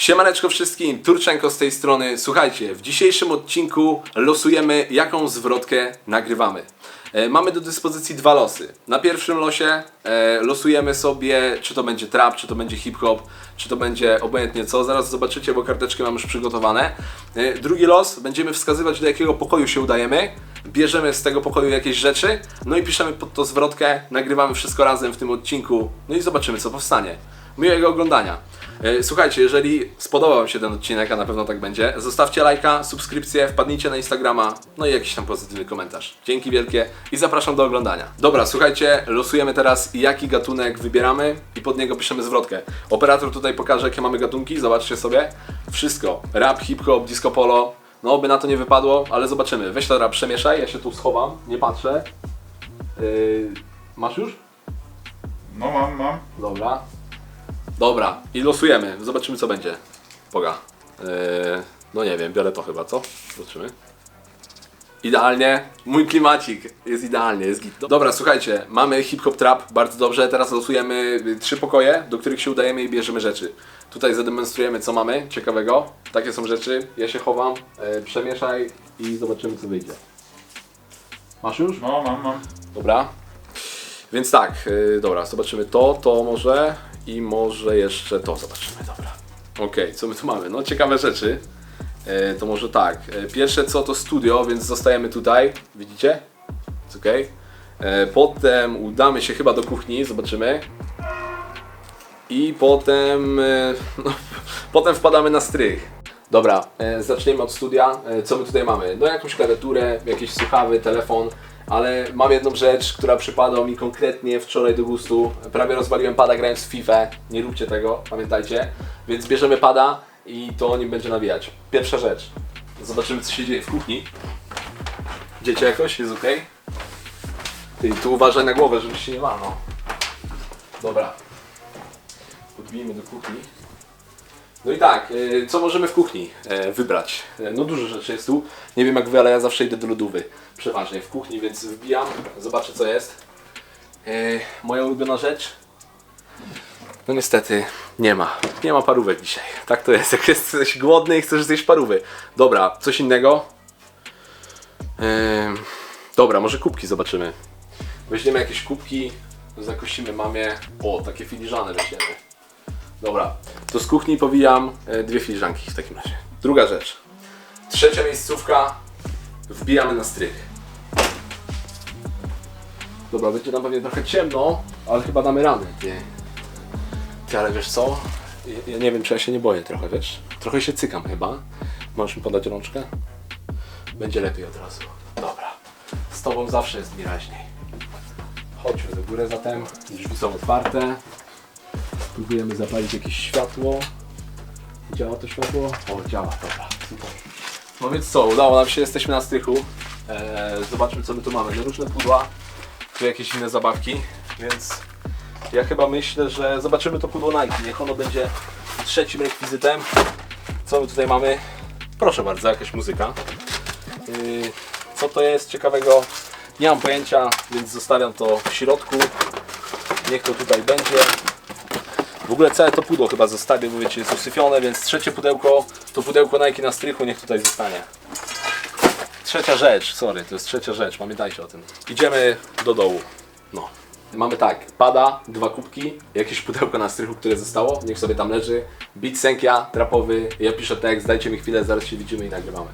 Siemaneczko wszystkim, Turczenko z tej strony. Słuchajcie, w dzisiejszym odcinku losujemy jaką zwrotkę nagrywamy. E, mamy do dyspozycji dwa losy. Na pierwszym losie e, losujemy sobie, czy to będzie trap, czy to będzie hip-hop, czy to będzie obojętnie co. Zaraz zobaczycie, bo karteczki mam już przygotowane. E, drugi los, będziemy wskazywać do jakiego pokoju się udajemy. Bierzemy z tego pokoju jakieś rzeczy, no i piszemy pod to zwrotkę, nagrywamy wszystko razem w tym odcinku, no i zobaczymy co powstanie. Miłego oglądania. E, Słuchajcie, jeżeli spodobał Wam się ten odcinek, a na pewno tak będzie, zostawcie lajka, subskrypcję, wpadnijcie na Instagrama, no i jakiś tam pozytywny komentarz. Dzięki wielkie i zapraszam do oglądania. Dobra, słuchajcie, losujemy teraz jaki gatunek wybieramy i pod niego piszemy zwrotkę. Operator tutaj pokaże jakie mamy gatunki, zobaczcie sobie. Wszystko, rap, hip-hop, disco polo, no by na to nie wypadło, ale zobaczymy. Weź to rap, przemieszaj, ja się tu schowam, nie patrzę. Yy, masz już? No mam, mam. Dobra. Dobra, i losujemy. Zobaczymy co będzie. Poga. Yy, no nie wiem, biorę to chyba, co? Zobaczymy. Idealnie. Mój klimacik jest idealnie, jest git. Dobra, słuchajcie, mamy hip-hop trap, bardzo dobrze. Teraz losujemy trzy pokoje, do których się udajemy i bierzemy rzeczy. Tutaj zademonstrujemy co mamy ciekawego. Takie są rzeczy. Ja się chowam, yy, przemieszaj i zobaczymy co wyjdzie. Masz już? No mam, mam. Dobra. Więc tak, yy, dobra, zobaczymy to, to może i może jeszcze to zobaczymy, dobra. Okej, co my tu mamy? No ciekawe rzeczy. Yy, to może tak, yy, pierwsze co to studio, więc zostajemy tutaj, widzicie? Jest okej. Yy, potem udamy się chyba do kuchni, zobaczymy. I potem, yy, no, potem wpadamy na strych. Dobra, e, zaczniemy od studia. E, co my tutaj mamy? No jakąś klawiaturę, jakieś słuchawy, telefon, ale mam jedną rzecz, która przypadła mi konkretnie wczoraj do gustu. Prawie rozwaliłem pada grając w FIFA. Nie róbcie tego, pamiętajcie. Więc bierzemy pada i to nim będzie nawijać. Pierwsza rzecz. Zobaczymy co się dzieje w kuchni. Dziecię jakoś? Jest ok? Ty, tu uważaj na głowę, żebyś się nie walnął. Dobra. Podbijmy do kuchni. No i tak, y, co możemy w kuchni e, wybrać? E, No dużo rzeczy jest tu. Nie wiem jak wy, ale ja zawsze idę do lodówy. Przeważnie w kuchni, więc wbijam, zobaczę co jest. E, Moja ulubiona rzecz? No niestety nie ma. Nie ma parówek dzisiaj. Tak to jest. Jak jesteś głodny i chcesz zjeść parówy. Dobra, coś innego? E, Dobra, może kubki zobaczymy. Weźmiemy jakieś kubki, zakosimy mamie. O, takie filiżane weźmiemy. Dobra, to z kuchni powijam e, dwie filiżanki w takim razie. Druga rzecz. Trzecia miejscówka. Wbijamy na strych. Dobra, będzie nam pewnie trochę ciemno, ale chyba damy radę. Ty, Ty ale wiesz co? Ja, ja nie wiem, czy ja się nie boję trochę, wiesz? Trochę się cykam chyba. Możesz mi podać rączkę? Będzie lepiej od razu. Dobra. Z tobą zawsze jest mi raźniej. Chodźmy do góry zatem. Drzwi są otwarte. Próbujemy zapalić jakieś światło. Działa to światło? O, działa, dobra. Super. No więc co, udało nam się, jesteśmy na strychu. Eee, zobaczmy co my tu mamy. No różne pudła, tu jakieś inne zabawki, więc ja chyba myślę, że zobaczymy to pudło Nike. Niech ono będzie trzecim rekwizytem. Co my tutaj mamy? Proszę bardzo, jakaś muzyka. Yy, co to jest ciekawego? Nie mam pojęcia, więc zostawiam to w środku. Niech to tutaj będzie. W ogóle całe to pudło chyba zostawię, bo wiecie, jest usyfione, więc trzecie pudełko to pudełko Nike na strychu, niech tutaj zostanie. Trzecia rzecz, sorry, to jest trzecia rzecz, pamiętajcie o tym. Idziemy do dołu. No. Mamy tak, pada, dwa kubki, jakieś pudełko na strychu, które zostało, niech sobie tam leży. Beat Senkia, trapowy, ja piszę tekst, dajcie mi chwilę, zaraz się widzimy i nagrywamy.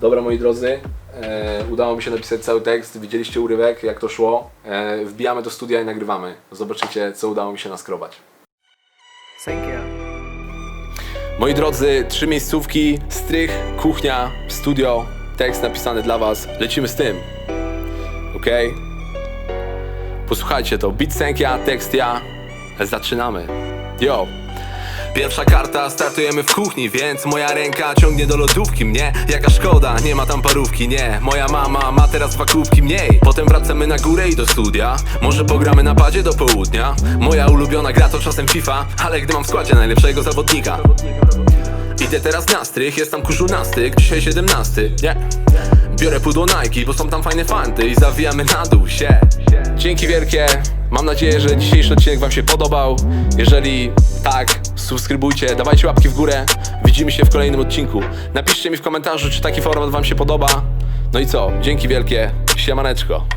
Dobra moi drodzy, e, udało mi się napisać cały tekst, widzieliście urywek, jak to szło. E, wbijamy do studia i nagrywamy. Zobaczycie, co udało mi się naskrobać. Thank you. Moi drodzy, trzy miejscówki, strych, kuchnia, studio, tekst napisany dla Was. Lecimy z tym. Ok? Posłuchajcie to. Beat Senkia, tekst ja. Zaczynamy. Yo. Pierwsza karta, startujemy w kuchni, więc moja ręka ciągnie do lodówki mnie. Jaka szkoda, nie ma tam parówki, nie. Moja mama ma teraz dwa kubki mniej. Potem wracamy na górę i do studia. Może pogramy na padzie do południa. Moja ulubiona gra to czasem FIFA Ale gdy mam w składzie najlepszego zawodnika. Idę teraz na strych, jest tam kurzu na styk Dzisiaj 17, nie. Biorę pudło Nike, bo są tam fajne fanty I zawijamy na dół się. Dzięki wielkie. Mam nadzieję, że dzisiejszy odcinek wam się podobał. Jeżeli tak, subskrybujcie, dawajcie łapki w górę. Widzimy się w kolejnym odcinku. Napiszcie mi w komentarzu, czy taki format wam się podoba. No i co, dzięki wielkie, siemaneczko